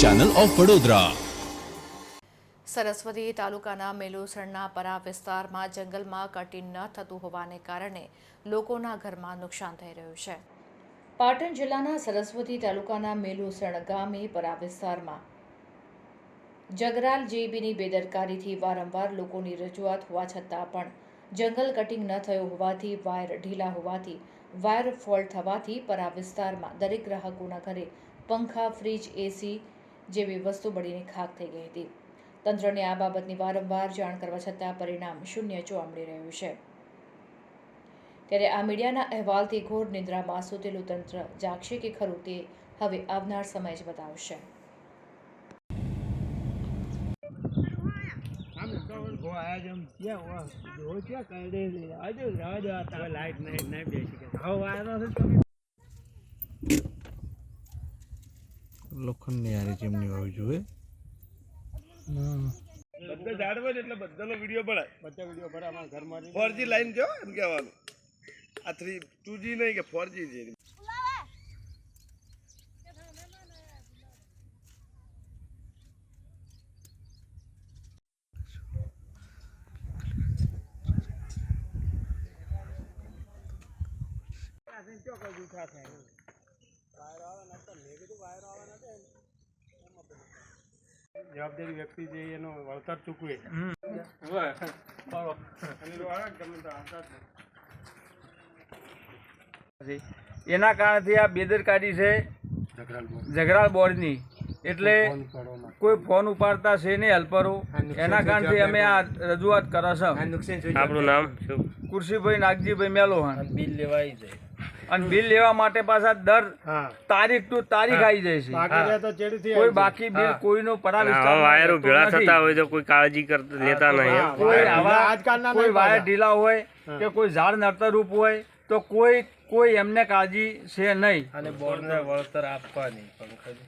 Channel of Vadodara Saraswati તાલુકાના મેલુસણના પરા વિસ્તારમાં જંગલમાં કટિંગ ન થતું હોવાને કારણે લોકોના ઘરમાં નુકસાન થઈ રહ્યું છે. પાટણ જિલ્લાના સરસ્વતી તાલુકાના મેલુસણ ગામે પરા વિસ્તારમાં જગરાલ જેબીની બેદરકારીથી વારંવાર લોકોની રજૂઆત હોવા છતાં પણ જંગલ કટિંગ ન થયું હોવાથી વાયર ઢીલા હોવાથી વાયર ફોલ્ટ થવાથી પરા વિસ્તારમાં દરેક ગ્રાહકોના ઘરે પંખા, ફ્રીજ, એસી જેવી વસ્તુ બળીને ખાક થઈ ગઈ હતી. તંત્રને આ બાબતની વારંવાર જાણ કરવા છતાં પરિણામ શૂન્ય જોવા મળી રહ્યું છે. ત્યારે આ મીડિયાના અહેવાલથી ઘોર નિદ્રામાં સૂતેલું તંત્ર જાગશે કે ખરું તે હવે આવનાર સમય જ બતાવશે. લાઈટ નહીં નહીં બેસી લોખંડની યારી ચીમની હોવી જોઈએ બધા જાણવે ને એટલે બધાનો વીડિયો ભરાય. બધા વીડિયો ભરાય અમારા ઘરમાં ફોર જી લાઈન કયો એમ કહેવાનું? આ થ્રી ટુ જી નહીં કે છે જવાબદારી વ્યક્તિ જે એનો વળતર ચૂકવે. એના કારણથી આ બેદરકારી છે ઝઘરાળ બોર્ડની. એટલે કોઈ ફોન ઉપાડતા છે નહીં હેલ્પરો એના કારણથી અમે આ રજૂઆત કરે છે આપણું નામ કુર્સીભાઈ કુરશીભાઈ નાગજીભાઈ મેલોહાણ. બિલ લેવાય જાય અને બિલ લેવા માટે પાછા દર તારીખ ટુ તારીખ આવી જાય છે. કોઈ બાકી બિલ કોઈનો પરા વાયરો ભેળા થતા હોય તો કોઈ કાળજી કરતા લેતા નહીં. કોઈ આવા આજકાલના કોઈ વાયર ઢીલા હોય કે કોઈ ઝાડ નડતરૂપ હોય તો કોઈ કોઈ એમને કાળજી છે નહીં. અને બોર્ડને વળતર આપવાની